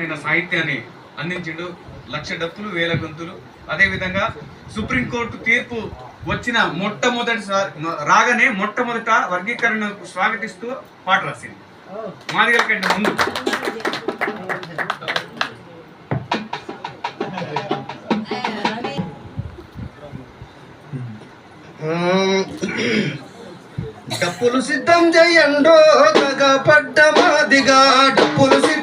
ఆయన సాహిత్యాన్ని అందించిండు. లక్ష డప్పులు వేల గొంతులు. అదేవిధంగా సుప్రీంకోర్టు తీర్పు వచ్చిన మొట్టమొదటి రాగానే మొట్టమొదట వర్గీకరణకు స్వాగతిస్తూ పాట రాసింది మాదిగల కంటే ముందు. డప్పులు సిద్ధం చేయండో తగ పడ్డ మాదిగా డప్పులు సిద్ధం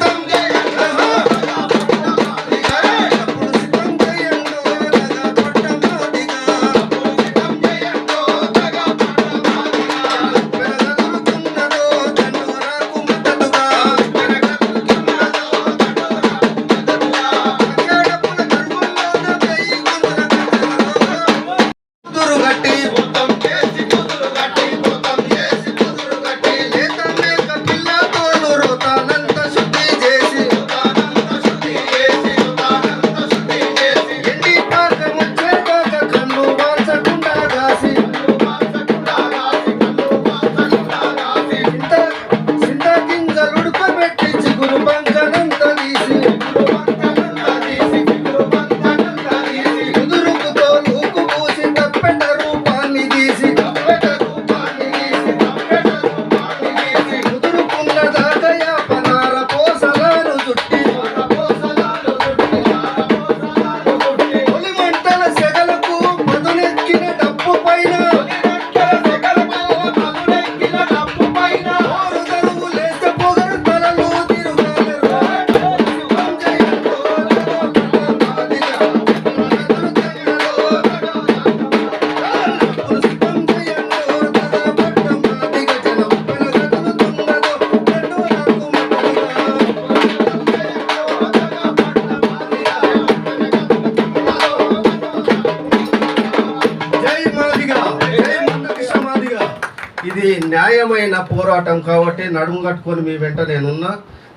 ఇది న్యాయమైన పోరాటం కాబట్టి నడుము కట్టుకొని మీ వెంట నేనున్నా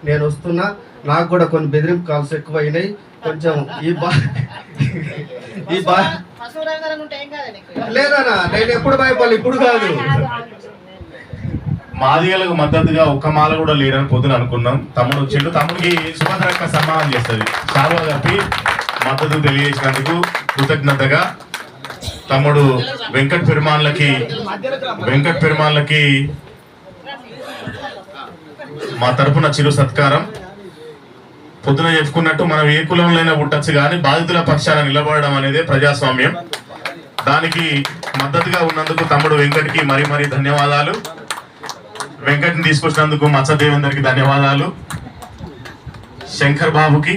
నేను వస్తున్నా నాకు కూడా కొన్ని బెదిరింపు కాల్స్ ఎక్కువైనాయి. కొంచెం ఈ బా ఈ బా లేదన్నా నేను ఎప్పుడు భయపడాలి ఇప్పుడు కాదు. మాదిగలకు మద్దతుగా ఒక్క మాల కూడా లేరని పొద్దున అనుకున్నాం. తమ్ముడు వచ్చిండు. తమ్ముడికి సుభద్రక్క సమానం చేస్తుంది. చాలా గారికి మద్దతు తెలియజేసినందుకు కృతజ్ఞతగా తమ్ముడు వెంకట్ పెరుమాన్లకి వెంకట్ పెరుమాన్లకి మా తరపున చిరు సత్కారం. పొద్దున చెప్పుకున్నట్టు మనం ఏ కులంలోనే పుట్టచ్చు కానీ బాధితుల పక్షాన నిలబడడం అనేది ప్రజాస్వామ్యం. దానికి మద్దతుగా ఉన్నందుకు తమ్ముడు వెంకట్కి మరీ మరీ ధన్యవాదాలు. వెంకట్ని తీసుకొచ్చినందుకు మత్సదేవందరికి ధన్యవాదాలు. శంకర్ బాబుకి